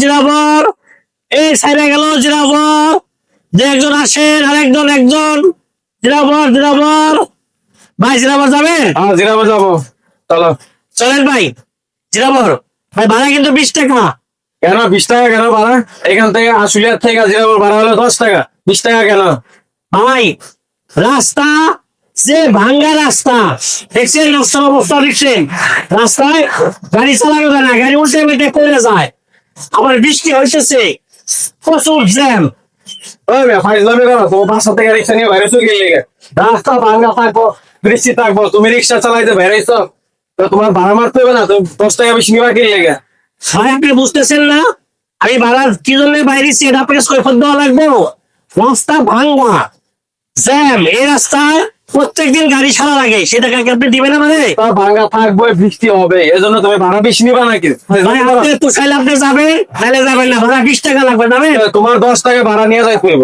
জিরাবর এই সাইডে গেল জিরাবর যে একজন আসেন আর একজন। একজন জিরাবর জিরাবর ভাই জিরাবর যাবে? হ্যাঁ জিরাবো যাব। চলো। চলেন ভাই। জিরাবর ভাই ভাড়া কিন্তু বিশ টাকা। কেন? বিশ টাকা কেন ভাড়া? এখান থেকে আশুলিয়ার থেকে জিরাবো ভাড়া হলো দশ টাকা। বিশ টাকা কেন? ভাই রাস্তা যে ভাঙ্গা রাস্তা। দেখছেন রাস্তার অবস্থা দেখছেন? রাস্তায় গাড়ি চালানো যায় না গাড়ি উল্টে উল্টে করে যায়। আবার বৃষ্টি হইতেছে। প্রচুর জ্যাম। তুমি রিক্সা চালাইতে বেড়াইছ তোমার ভাড়া মারতে হবে না, তুমি দশ টাকা বেশি নিবা কি লেগে ভাই না? আমি ভাড়া কি জন্য বাইরেছি এটা আপনাকে কৈফত দেওয়া লাগবে। রাস্তা ভাঙ্গা জ্যাম, এই রাস্তায় প্রত্যেকদিন গাড়ি ছাড়া লাগে সেটা কি আপনি দিবেন আমাদের? তা ভাঙ্গা থাকব বৃষ্টি হবে এজন্য তুমি ভাড়া বেশি নিবা নাকি? ভাই আপনি যাবেন তাহলে যাবেন না ভাড়া বিশ টাকা লাগবে যাবেন তোমার দশ টাকা ভাড়া নিয়ে যাই করব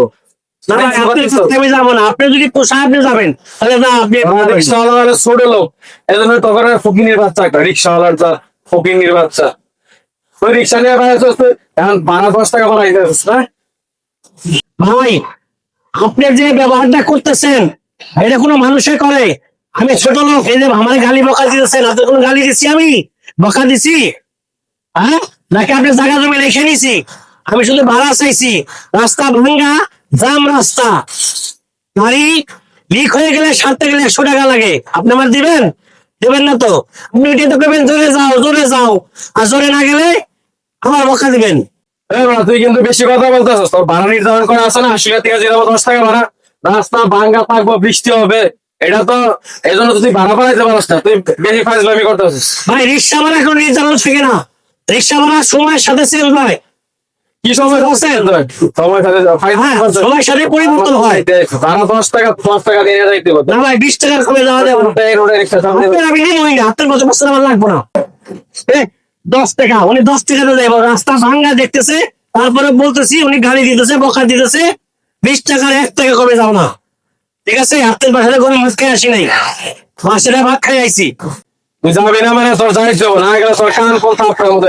ভাই আপনি করতে আমি যাব না আপনি যদি পোষায় আপনি যাবেন তাহলে না আপনি রিক্সাওয়ালা ছোট লোক এজন্য তখন ফকিনের বাচ্চা একটা রিক্সাওয়ালার যা ফকিনের বাচ্চা। ওই রিক্সা নিয়ে এখন ভাড়া দশ টাকা ভাড়া ভাই আপনি যে ব্যবহারটা করতেছেন এটা কোনো মানুষে করে। আমি ছোট লোক যে আমার গালি বকা দিতেছেন আপনার কোনো গালি দিচ্ছি আমি? বকা দিছি হ্যাঁ? নাকি আপনি জায়গা জমি রেখে নিছি? আমি শুধু ভাড়া চাইছি। রাস্তা ভাঙ্গা, জাম রাস্তা। গাড়ি লিক হয়ে গেলে সারতে গেলে একশো টাকা লাগে। আপনি আমার দিবেন? দেবেন না তো। আপনি এটা তো করবেন, জোরে যাও জোরে যাও। আর জোরে না গেলে আমার বকা দিবেন। তুই কিন্তু বেশি কথা বলতেছিস। তোর ভাড়া নির্ধারণ করা আছে না? থেকে যেরকম দশ টাকা ভাড়া। রাস্তা ভাঙ্গা থাকব বৃষ্টি হবে। এটা তো এই জন্য তুই ভাড়া বাড়াইতে পারস না তুই বেশি ফাইজলামি করতেছিস ভাই রিক্সা ভাড়া এখন নির্ধারণ থাকে না রিক্সা ভাড়া সময়ের সাথে চেঞ্জ হয়। কি সময় সময় সাথে হ্যাঁ। সময়ের সাথে পরিবর্তন হয়। ভাড়া দশ টাকা পাঁচ টাকা দিয়ে যাইতে না ভাই বিশ টাকার কমে যাওয়া যাবে আমি নেই না আপনার মতো আমার লাগবো না। দশ টাকা উনি দশ টাকা দিয়ে রাস্তা ভাঙ্গা দেখতেছে তারপরে বলতেছি উনি গাড়ি দিতেছে বকা দিতেছে। বিশ টাকার এক টাকা কমে যাও না। ঠিক আছে? আপনার বাসাতে কোনো মাছ খেয়ে আসি নাই। মাছের ভাত খাই আইছি। তুই যাবি না মানে? তোর যাই যাব না গেলে তোর কান কোন মতো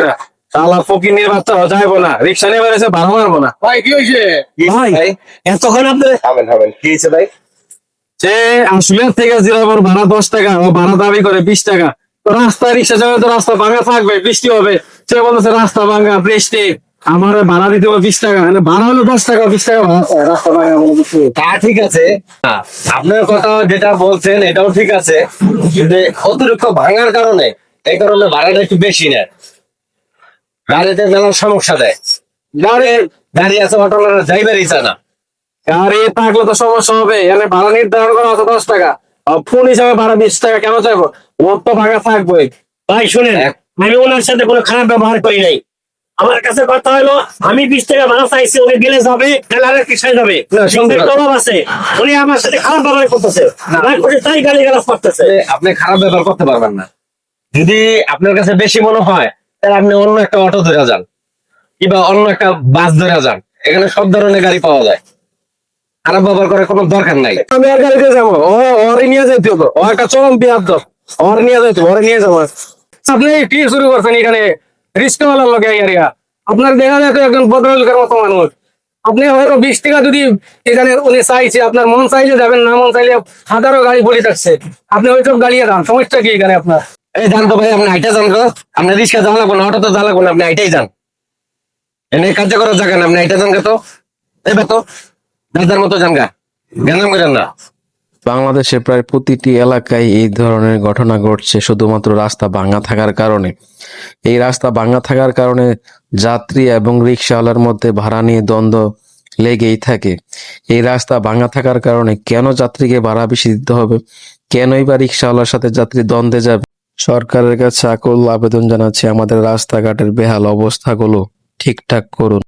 শালা ফকিনের বাচ্চা যাইবো না। রিক্সা নিয়ে বেড়েছে ভাড়া মারবো না। ভাই কি হয়েছে ভাই? এতক্ষণ আপনি খাবেন খাবেন কি হয়েছে ভাই? সে আসলে থেকে জিরাবর ভাড়া দশ টাকা ও ভাড়া দাবি করে বিশ টাকা। তো রাস্তা রিক্সা যাবে তো রাস্তা ভাঙা থাকবে বৃষ্টি হবে। সে বলতেছে রাস্তা ভাঙা বৃষ্টি। আমার ভাড়া দিতে হবে বিশ টাকা মানে ভাড়া হলো দশ টাকা বিশ টাকা ভাড়া। নেই। তা ঠিক আছে। হ্যাঁ, আপনার কথা যেটা বলছেন এটাও ঠিক আছে। কিন্তু অতিরিক্ত ভাঙার কারণে এই কারণে ভাড়াটা একটু বেশি নেয়। গাড়িতে মেলার সমস্যা দেয়। গাড়ি গাড়ি আছে অটোলার যাইবারই চায় না। গাড়ি থাকলে তো সমস্যা হবে। এখানে ভাড়া নির্ধারণ করা আছে দশ টাকা। ফোন হিসাবে ভাড়া বিশ টাকা কেন চাইব? ওর তো ভাঙা থাকবে ভাই শুনেন আমি ওনার সাথে কোনো খারাপ ব্যবহার করি নাই। আমার কাছে কথা হলো আমি বিশ টাকা ভাড়া চাইছি উনি গেলে যাবে আরেক রিক্সায় যাবে। আছে উনি আমার সাথে খারাপ ব্যবহার করতেছে। তাই গালি গালাজ করতেছে আপনি খারাপ ব্যবহার করতে পারবেন না। যদি আপনার কাছে বেশি মনে হয় তাহলে আপনি অন্য একটা অটো ধরে যান কিংবা অন্য একটা বাস ধরে যান। এখানে সব ধরনের গাড়ি পাওয়া যায়। খারাপ ব্যবহার করার কোনো দরকার নাই। আমি আর গাড়িতে যাব ও ওরে নিয়ে যেতে হতো ও একটা চরম বিয়ার দর ওর নিয়ে যেতে ওরে নিয়ে যাব। আপনি কি শুরু করছেন এখানে? রিস্কওয়ালার লোক এরিয়া আপনার দেখা যায় একজন ভদ্রলোকের মতো মানুষ। আপনি হয়তো বিশ টাকা যদি এখানে উনি চাইছে, আপনার মন চাইলে যাবেন, না মন চাইলে হাজারো গাড়ি পড়ে থাকছে আপনি ওইসব গাড়িয়ে যান, সমস্যা কি এখানে আপনার? এই যান তো ভাই, আপনি আইটা যান আপনি রিক্সা যান লাগবো না অটো তো যান লাগবো না আপনি আইটাই যান। এনে কার্য করার জায়গা না, আপনি আইটা যান তো। এই বেতো দাদার মতো যান গা। করেন না বাংলাদেশের প্রায় প্রতিটি এলাকায় এই ধরনের ঘটনা ঘটছে, শুধুমাত্র রাস্তা ভাঙা থাকার কারণে। এই রাস্তা ভাঙা থাকার কারণে যাত্রী এবং রিক্সাওয়ালার মধ্যে ভাড়া নিয়ে দ্বন্দ্ব লেগেই থাকে। এই রাস্তা ভাঙা থাকার কারণে কেন যাত্রীকে ভাড়া বেশি দিতে হবে? কেনই বা রিক্সাওয়ালার সাথে যাত্রী দ্বন্দ্বে যাবে? সরকারের কাছে আকুল আবেদন জানাচ্ছি, আমাদের রাস্তাঘাটের বেহাল অবস্থাগুলো ঠিকঠাক করুন।